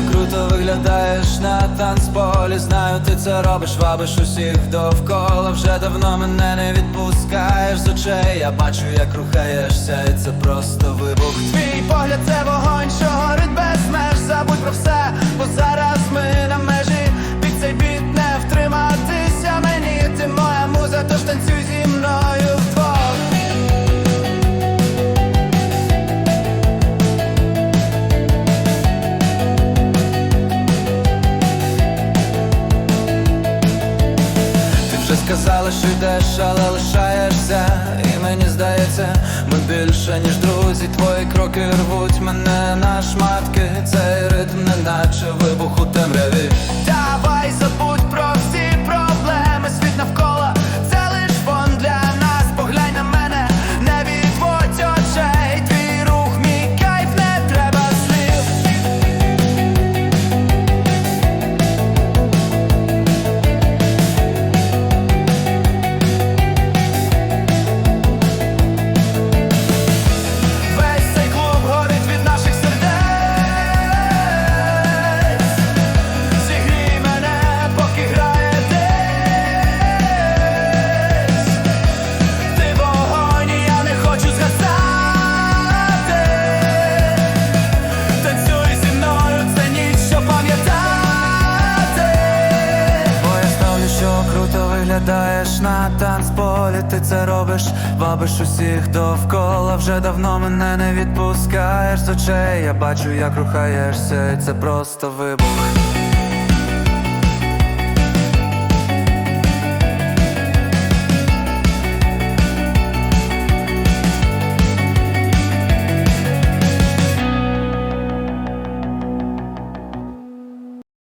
виглядаєш на танцполі. Знаю, ти це робиш, вабиш усіх довкола. Вже давно мене не відпускаєш з очей. Я бачу, як рухаєшся, і це просто вибух. Твій погляд це вогонь, що що йдеш, але лишаєшся І мені здається, ми більше, ніж друзі Твої кроки рвуть мене на шматки. Цей ритм неначе вибух у темряві на танцполі Ти це робиш, вабиш усіх довкола. Вже давно мене не відпускаєш з очей. Я бачу, як рухаєшся, і це просто вибух